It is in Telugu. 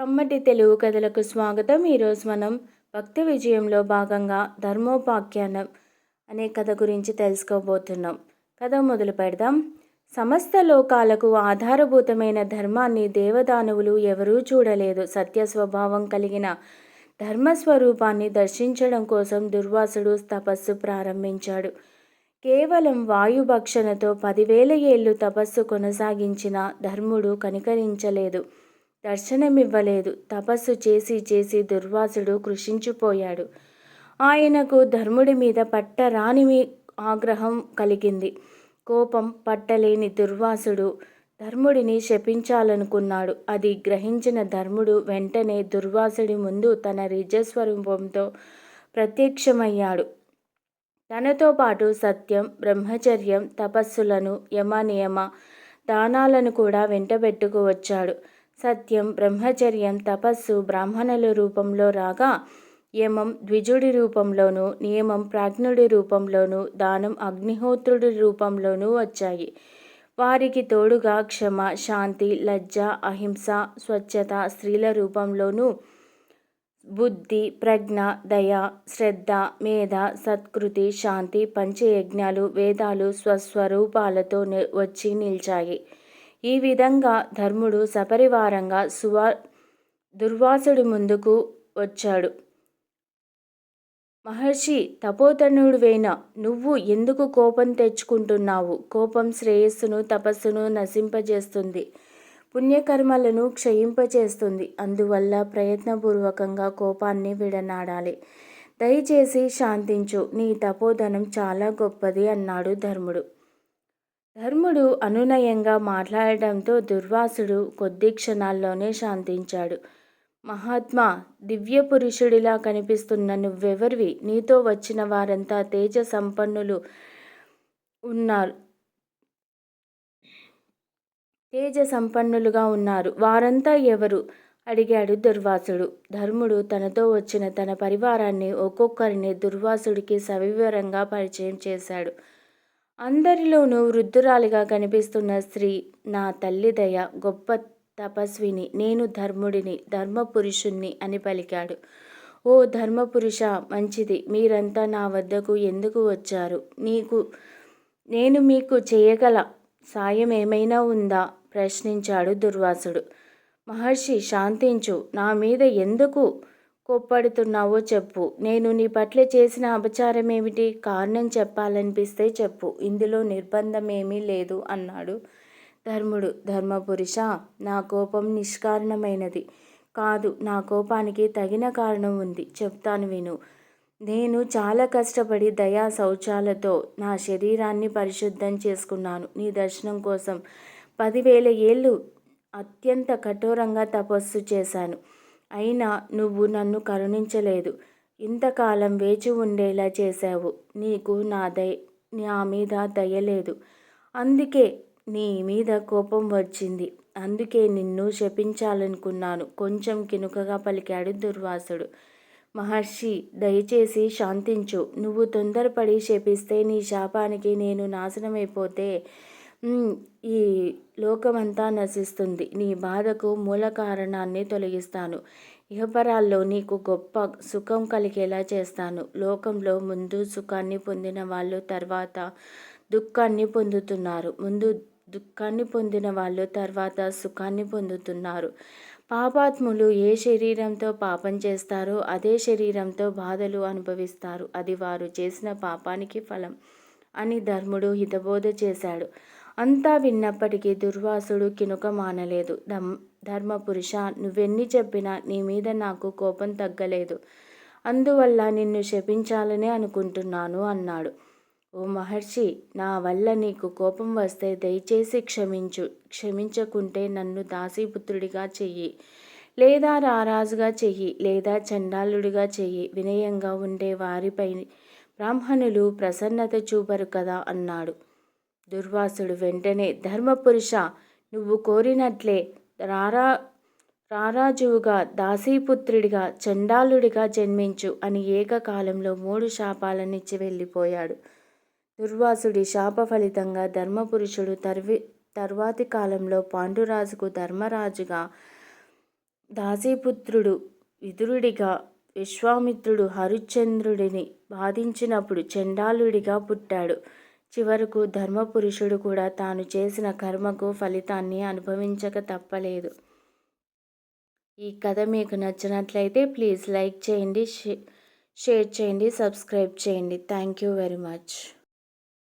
కమ్మటి తెలుగు కథలకు స్వాగతం. ఈరోజు మనం భక్తి విజయంలో భాగంగా ధర్మోపాఖ్యానం అనే కథ గురించి తెలుసుకోబోతున్నాం. కథ మొదలు పెడదాం. సమస్త లోకాలకు ఆధారభూతమైన ధర్మాన్ని దేవదానవులు ఎవరూ చూడలేదు. సత్య స్వభావం కలిగిన ధర్మస్వరూపాన్ని దర్శించడం కోసం దుర్వాసుడు తపస్సు ప్రారంభించాడు. కేవలం వాయుభక్షణతో పదివేల ఏళ్ళు తపస్సు కొనసాగించిన ధర్ముడు కనికరించలేదు. దర్శనమివ్వలేదు. తపస్సు చేసి చేసి దుర్వాసుడు కృషించిపోయాడు. ఆయనకు ధర్ముడి మీద పట్టరాని ఆగ్రహం కలిగింది. కోపం పట్టలేని దుర్వాసుడు ధర్ముడిని శపించాలనుకున్నాడు. అది గ్రహించిన ధర్ముడు వెంటనే దుర్వాసుడి ముందు తన నిజస్వరూపంతో ప్రత్యక్షమయ్యాడు. తనతో పాటు సత్యం బ్రహ్మచర్యం తపస్సులను యమ నియమ దానాలను కూడా వెంటబెట్టుకు వచ్చాడు సత్యం బ్రహ్మచర్యం తపస్సు బ్రాహ్మణుల రూపంలో రాగా యమం ద్విజుడి రూపంలోనూ నియమం ప్రాజ్ఞుడి రూపంలోనూ దానం అగ్నిహోత్రుడి రూపంలోనూ వచ్చాయి. వారికి తోడుగా క్షమ శాంతి లజ్జ అహింస స్వచ్ఛత స్త్రీల రూపంలోనూ బుద్ధి ప్రజ్ఞ దయ శ్రద్ధ మేధ సత్కృతి శాంతి పంచయజ్ఞాలు వేదాలు స్వస్వరూపాలతో వచ్చి నిలిచాయి. ఈ విధంగా ధర్ముడు సపరివారంగా సువా దుర్వాసుడి ముందుకు వచ్చాడు. మహర్షి తపోధనుడివైన నువ్వు ఎందుకు కోపం తెచ్చుకుంటున్నావు? కోపం శ్రేయస్సును తపస్సును నశింపజేస్తుంది. పుణ్యకర్మలను క్షయింపచేస్తుంది అందువల్ల ప్రయత్నపూర్వకంగా కోపాన్ని విడనాడాలి. దయచేసి శాంతించు. నీ తపోధనం చాలా గొప్పది అన్నాడు ధర్ముడు. ధర్ముడు అనునయంగా మాట్లాడటంతో దుర్వాసుడు కొద్ది క్షణాల్లోనే శాంతించాడు. మహాత్మా దివ్య పురుషుడిలా కనిపిస్తున్న నువ్వెవరివి? నీతో వచ్చిన వారంతా తేజ సంపన్నులు ఉన్నారు. తేజ సంపన్నులుగా ఉన్నారు. వారంతా ఎవరు? అడిగాడు దుర్వాసుడు. ధర్ముడు తనతో వచ్చిన తన పరివారాన్ని ఒక్కొక్కరిని దుర్వాసుడికి సవివరంగా పరిచయం చేశాడు. అందరిలోనూ వృద్ధురాలిగా కనిపిస్తున్న స్త్రీ నా తల్లి దయ గొప్ప తపస్విని నేను ధర్ముడిని ధర్మపురుషుణ్ణి అని పలికాడు. ఓ ధర్మపురుష మంచిది. మీరంతా నా వద్దకు ఎందుకు వచ్చారు? నీకు నేను మీకు చేయగల సాయం ఏమైనా ఉందా? ప్రశ్నించాడు దుర్వాసుడు. మహర్షి శాంతించు. నా మీద ఎందుకు కోప్పడుతున్నావో చెప్పు. నేను నీ పట్ల చేసిన అపచారం ఏమిటి కారణం చెప్పాలనిపిస్తే చెప్పు. ఇందులో నిర్బంధం ఏమీ లేదు అన్నాడు ధర్ముడు. ధర్మపురుష నా కోపం నిష్కారణమైనది. కాదు నా కోపానికి తగిన కారణం ఉంది. చెప్తాను విను. నేను చాలా కష్టపడి దయా శౌచాలతో నా శరీరాన్ని పరిశుద్ధం చేసుకున్నాను. నీ దర్శనం కోసం పదివేల ఏళ్ళు అత్యంత కఠోరంగా తపస్సు చేశాను. అయినా నువ్వు నన్ను కరుణించలేదు. ఇంతకాలం వేచి ఉండేలా చేశావు. నీకు నా దయ నా మీద దయలేదు అందుకే నీ మీద కోపం వచ్చింది. అందుకే నిన్ను శపించాలనుకున్నాను. కొంచెం కినుకగా పలికాడు దుర్వాసుడు. మహర్షి దయచేసి శాంతించు. నువ్వు తొందరపడి శపిస్తే నీ శాపానికి నేను నాశనమైపోతే ఈ లోకమంతా నశిస్తుంది. నీ బాధకు మూల కారణాన్ని తొలగిస్తాను. ఇహపరాల్లో నీకు గొప్ప సుఖం కలిగేలా చేస్తాను. లోకంలో ముందు సుఖాన్ని పొందిన వాళ్ళు తర్వాత దుఃఖాన్ని పొందుతున్నారు. ముందు దుఃఖాన్ని పొందిన వాళ్ళు తర్వాత సుఖాన్ని పొందుతున్నారు. పాపాత్ములు ఏ శరీరంతో పాపం చేస్తారో అదే శరీరంతో బాధలు అనుభవిస్తారు. అది వారు చేసిన పాపానికి ఫలం అని ధర్ముడు హితబోధ చేశాడు. అంతా విన్నప్పటికీ దుర్వాసుడు కినుక మానలేదు. ధమ్ ధర్మపురుష నువ్వెన్ని చెప్పినా నీ మీద నాకు కోపం తగ్గలేదు. అందువల్ల నిన్ను శపించాలనే అనుకుంటున్నాను అన్నాడు. ఓ మహర్షి నా వల్ల నీకు కోపం వస్తే దయచేసి క్షమించు. క్షమించకుంటే నన్ను దాసీపుత్రుడిగా చెయ్యి. లేదా రారాజుగా చెయ్యి. లేదా చండాలుడిగా చెయ్యి. వినయంగా ఉండే వారిపై బ్రాహ్మణులు ప్రసన్నత చూపరు కదా అన్నాడు. దుర్వాసుడు వెంటనే ధర్మపురుష నువ్వు కోరినట్లే. రారా రారాజువుగా దాసీపుత్రుడిగా చండాలుడిగా జన్మించు అని ఏకకాలంలో మూడు శాపాలనిచ్చి వెళ్ళిపోయాడు. దుర్వాసుడి శాప ఫలితంగా ధర్మపురుషుడు తర్వి తర్వాతి కాలంలో పాండురాజుకు ధర్మరాజుగా దాసీపుత్రుడు విదురుడిగా విశ్వామిత్రుడు హరిశ్చంద్రుడిని బాధించినప్పుడు చండాలుడిగా పుట్టాడు. చివరకు ధర్మపురుషుడు కూడా తాను చేసిన కర్మకు ఫలితాన్ని అనుభవించక తప్పలేదు. ఈ కథ మీకు నచ్చినట్లయితే ప్లీజ్ లైక్ చేయండి షేర్ చేయండి సబ్స్క్రైబ్ చేయండి. Thank you very much.